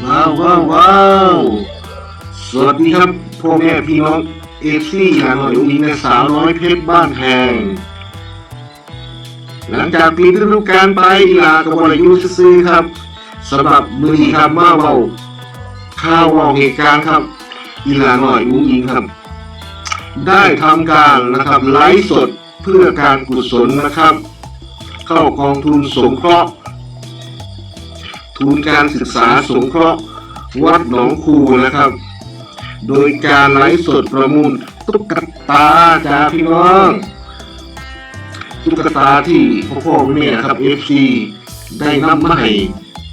ว้าวว้าวว้าวสวัสดีครับพ่อแม่พี่น้องเอฟซีหลานหน่อยอุ้งอิงและสาวน้อยเพชรบ้านแพงหลังจากปีฤดูกาลไปอีลากับบริยุซื้อครับสำหรับมือนี้ครับมาเว้าข่าวเว้าเหตุการณ์ครับอีลาหน่อยอุ้งอิงครับ ได้ทำการนะครับไลฟ์สดเพื่อการกุศลนะครับ เข้ากองทุนสงเคราะห์ ทุนการศึกษาสงเคราะห์วัดหนองคูนะครับ โดยการไลฟ์สดประมูลตุ๊กตาจ้าพี่น้อง ตุ๊กตาที่พ่อพ่อแม่ครับ FC ได้นำมาให้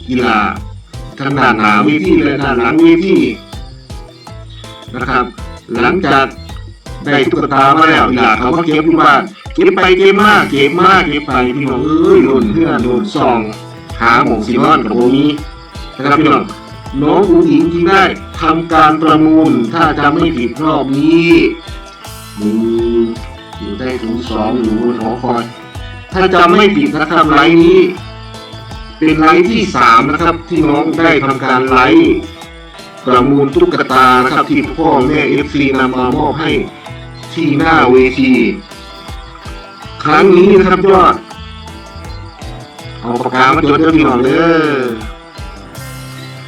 กีฬาทางด้านหนาเวทีและด้านหลังเวทีนะครับ หลังจากได้ตุ๊กตามาแล้วกีฬาเขาก็เก็บอยู่บ้านเก็บไปเก็บมากเก็บมากเก็บไปพี่น้องเอ้ยหล่นเพื่อนหล่นซอง หาหมองซีนอนกับโบมีนะครับพี่น้องน้องอุ้งอิงที่ได้ทำการประมูลถ้าจำไม่ผิดรอบนี้มีอยู่ได้ถึงสองอยู่บนหอคอย ถ้าจำไม่ผิดนะครับไลน์นี้ เป็นไลน์ที่สามนะครับ ที่น้องได้ทำการไลฟ์ประมูลตุ๊กตานะครับที่พ่อแม่เอฟซีนำมามอบให้ที่หน้าเวที ครั้งนี้นะครับยอด เอาปากกามาจดเด้อพี่น้องเด้อ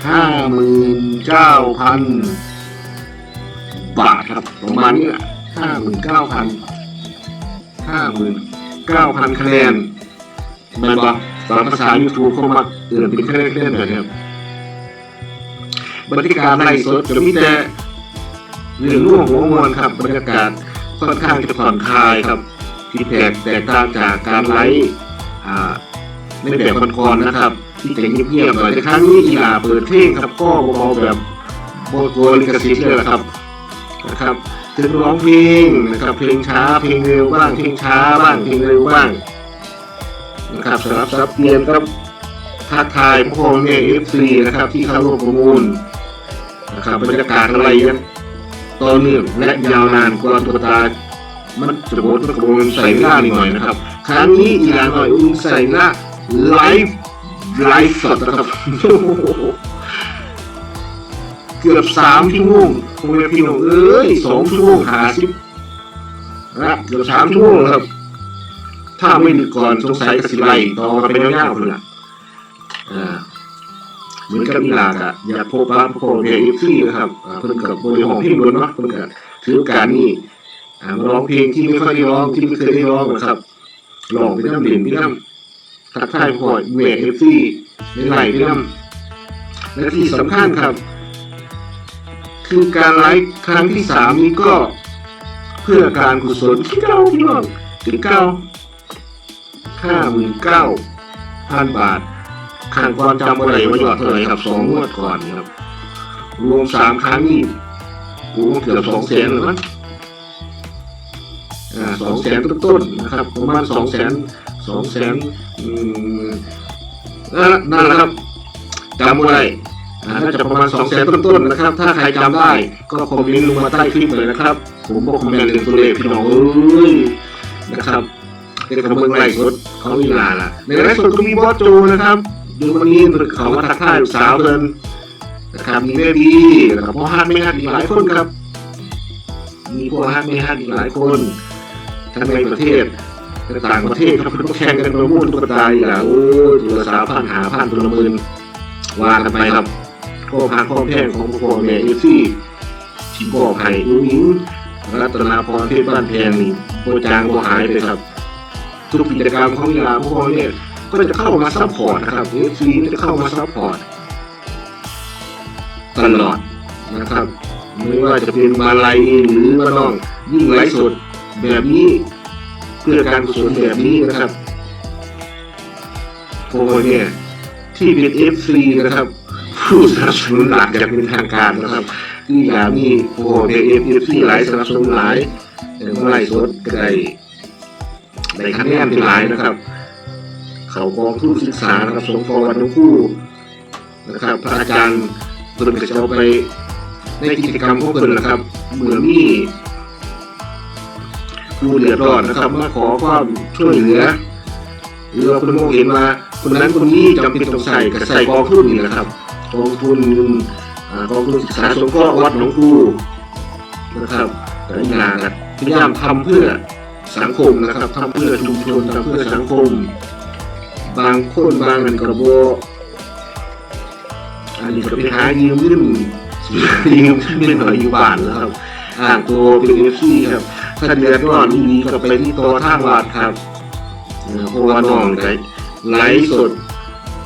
ห้าหมื่นเก้าพันบาทครับประมาณนี้ห้าหมื่นเก้าพันห้าหมื่นเก้าพันคะแนนแมันบอกตามภาษา YouTube เขามาเอื่นเป็นคะแนนคะแนนแบบนี้ครับบรรยากาศไล่สดจะมีแต่เรื่องร่วงหัวมวลครับบรรยากาศค่อนข้างจะผ่อนคลายครับที่แตกแตกต่างจากการไลฟ์ อ่แบบคอนๆนะครับ ที่จะเงียบๆหน่อยแต่ครั้งนี้อีลาเปิดเพลงครับก็เบาๆแบบโบกวลิกซิตเลยแหละครับนะครับ ถึงร้องเพลงนะครับ เพลงช้าเพลงเร็วบ้างเพลงช้าบ้างเพลงเร็วบ้างนะครับสำหรับซับเปียนครับทักทายพ่อแม่เอฟซีนะครับ ที่เข้าร่วมประมูลนะครับบรรยากาศอะไรกันต่อเนื่องและยาวนานกว่าตัวตามันจะโบดมันกระโบนใส่หน้าหน่อยนะครับ ครั้งนี้อีลาหน่อยอุ้งใส่หน้า ไลฟ์ไลฟ์สดนะครับ เกือบสามชั่วโมงคงจะพี่น้องเอ้ยสองชั่วโมงหาสิบนะเกือบสามชั่วโมงครับ ถ้าไม่ดึกก่อนสงสัยกสิไลต่อกันไปยาวๆเลยล่ะเหมือนกับอีลากอะอยากพบปะพ่อแม่เอฟซีนะครับเพิ่นกับบริหารพลงล้วนเนาะเพิ่นกับถือโอกาสนี่ร้องเพลงที่ไม่ค่อยได้ร้องที่ไม่เคยได้ร้องนะครับร้องไปน้ำเด่นพี่น้ำ ทักทายพอดเวทเอฟซีในไหลพี่น้ำและที่สำคัญครับ คือการไลฟ์ครั้งที่สามนี้ก็ เพื่อการกุศลที่เก้าพี่น้องที่เก้าห้าหมื่นเก้าพันบาทขังความจำอะไรว่ายอดเท่าไหร่ครับสองงวดก่อนครับ รวมสามครั้งนี่โอ้เกือบสองแสนเลยมั้งสองแสนต้นๆนะครับประมาณสองแสน สองแสนนั่นแหละครับจำไว้อ่าน่าจะประมาณสองแสนต้นๆนะครับ ถ้าใครจำได้ ก็คอมเมนต์ลงมาใต้คลิปเลยนะครับ ผมบอกคอมเมนต์เรื่องตัวเลขพี่น้องเอ้ยนะครับเป็นกำเมืองไร่สดเขาอีลาล่ะ ในไร่สดก็มีบอสโจนะครับดูวันนี้เขามาทักทายลูกสาวเพิ่นนะครับมีแม่บีนะครับพ่อฮัทไม่ฮัทอีกหลายคนครับ มีพ่อฮัทไม่ฮัทอีกหลายคนทั้งในประเทศและ ต่างประเทศครับก็แข่งกันประมูลตุ๊กตาอย่างโอ้ตัวละสามพันหาพันตัวละหมื่นว่ากันไปครับข้อพาข้อแพงของพ่อแม่เอฟซีที่บ่อไผ่อุ้งอิงรัตนาพรเทพบ้านแพงนี่โบจางโบหายไปครับ ทุกกิจกรรมของกีฬาพวกนี้ก็จะเข้ามาซัพพอร์ตนะครับเอฟซีจะเข้ามาซัพพอร์ตตลอดนะครับ ไม่ว่าจะเป็นมาลัยหรือว่าน้องยิ่งไลฟ์สดแบบนี้ เพื่อการกุศลแบบนี้นะครับโอ้เนี่ยที่เป็นเอฟซีนะครับ ผู้สนับสนุนหลักอย่างเป็นทางการนะครับที่อยามีโอ้เนี่ยเอฟซีหลายสนับสนุนหลายอย่างไล่สดก็ได้ได้คะแนนที่หลายนะครับ เขากองทุนศึกษานะครับสงฟอวันทั้งคู่นะครับพระอาจารย์เปิดกระเช้าไปในกิจกรรมของเปิดนะครับ เหมือนนี่ ผู้เดือดร้อนนะครับมาขอความช่วยเหลือหรือว่าคุณมองเห็นว่าคนนั้นคนนี้จำเป็นต้องใส่กับใส่กองทุนนี่แหละครับกองทุนกองทุนศึกษาสงเคราะห์วัดหนองคูนะครับแต่อีกอย่างครับพยายามทำเพื่อสังคมนะครับทำเพื่อชุมชนทำเพื่อสังคม บางคนบางอันกระโบอันนี้ก็ไปหายืมเงินยืมไม่หน่อยอยู่บ้านแล้วครับอ่างตัวเป็นเอฟซีครับ ถ้าเดือดร้อนที่นี้ก็ไปที่ตัวทางวัดครับเพราะว่าน้องไงไลฟ์สด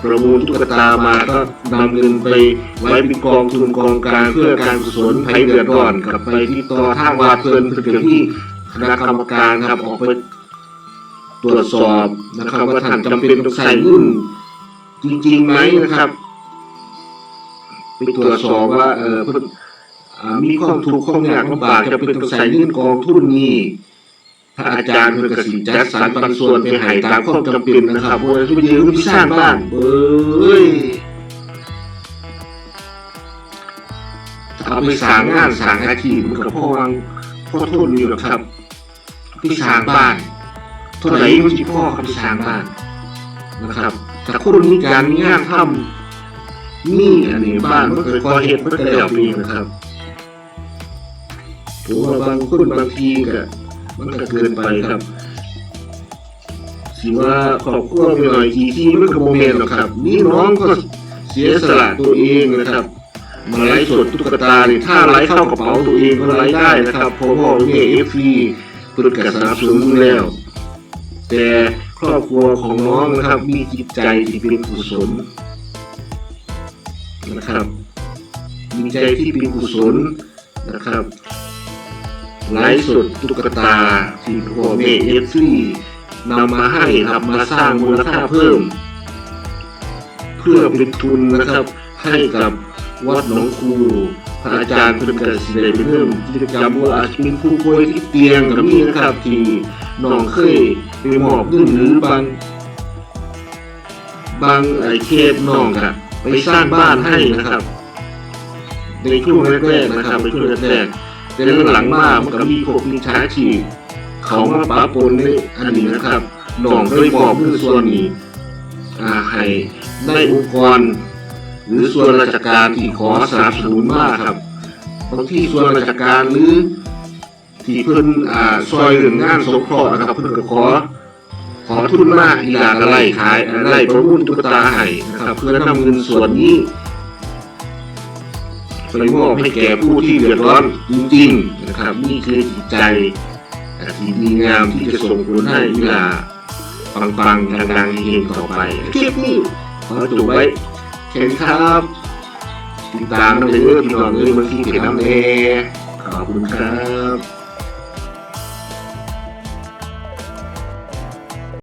ประมูลตุ๊กตามาก็นำเงินไปไว้เป็นกองทุนกองกางเพื่อการกุศลภัยเดือดร้อนกลับไปที่ต่อทางวัดเพิ่นเพื่อที่คณะกรรมการครับออกไปตรวจสอบนะครับว่าท่านจำเป็นต้องใส่เงินจริงๆไหมนะครับ ไปตรวจสอบว่าเออพิ่นอ่า มีความถูกข์ความยากลำบากจะเป็นต้องใส่เงินกองทุนนี้พระอาจารย์เพื่อกสิจัดสรรปันส่วนไปให้ตามความจำเป็นนะครับเพราะว่าทุกย่างที่สร้างบ้านเอ้ยเอาไปสร้างงานสร้างอาชีพมันก็พอวังพ่อทุนอยู่หรอกครับที่สร้างบ้านเท่าไหร่มันสิพ่อคำสร้างบ้านนะครับแต่คนมีการมีงานทำนี่อันนี้บ้านมันเคยก่อเหตุมันก็แล้วปีนะครับ ถือว่าบางคนบางทีก็มันก็เกินไปครับสิว่าครอบครัวไปหน่อยทีที่มันก็โมเมนต์หรอกครับ นี่น้องก็เสียสละตัวเองนะครับ มาไลฟ์สดตุ๊กตาเนี่ยถ้าไลฟ์เข้ากระเป๋าตัวเองก็ไลฟ์ได้นะครับเพราะว่าเนี่ยเอฟซีเปิดกระสนับสนุนแล้ว แต่ครอบครัวของน้องนะครับ มีจิตใจที่เป็นกุศลนะครับมีใจที่เป็นกุศลนะครับ ไลฟ์สดตุ๊กตาที่พ่อแม่เอฟซีนำมาให้ครับมาสร้างมูลค่าเพิ่ม เพื่อเป็นทุนนะครับ ให้กับวัดหนองคูพระอาจารย์เพิ่นก็สิได้เริ่มกิจกรรมว่าอาจจะเป็นผู้ป่วยที่เตียงก็มีนะครับที่น้องเคยไปมอบเงินหรือบางบางไอ้เคสน้องครับไปสร้างบ้านให้นะครับ ในช่วงแรกๆนะครับในช่วงแรกๆ แต่หลังมามันก็มีพวกมีช้าชีพเขามาปะปนในอันนี้นะครับน้องเคยมอบเงินส่วนนี้ให้ในองค์กร หรือส่วนราชการที่ขอสนับสนุนมากครับบางที่ส่วนราชการหรือที่เพิ่นอ่าซอยเรื่องงานสงเคราะห์นะครับเพิ่นก็ขอ ขอทุนมากอีหลานอะไรขายอะไรประมูลตุ๊กตาให้นะครับ เพื่อนำเงินส่วนนี้ ไปมอบให้แก่ผู้ที่เดือดร้อนจริงๆนะครับ นี่คือจิตใจที่ดีงามที่จะส่งผลให้อีหลาปังๆดังๆเฮงต่อไปคลิปนี้ขอจบไว้แค่นี้ครับติดตามน้ำเด้อพี่น้องเอ้ยเมื่อกี้เห็นน้ำแน่ขอบคุณครับ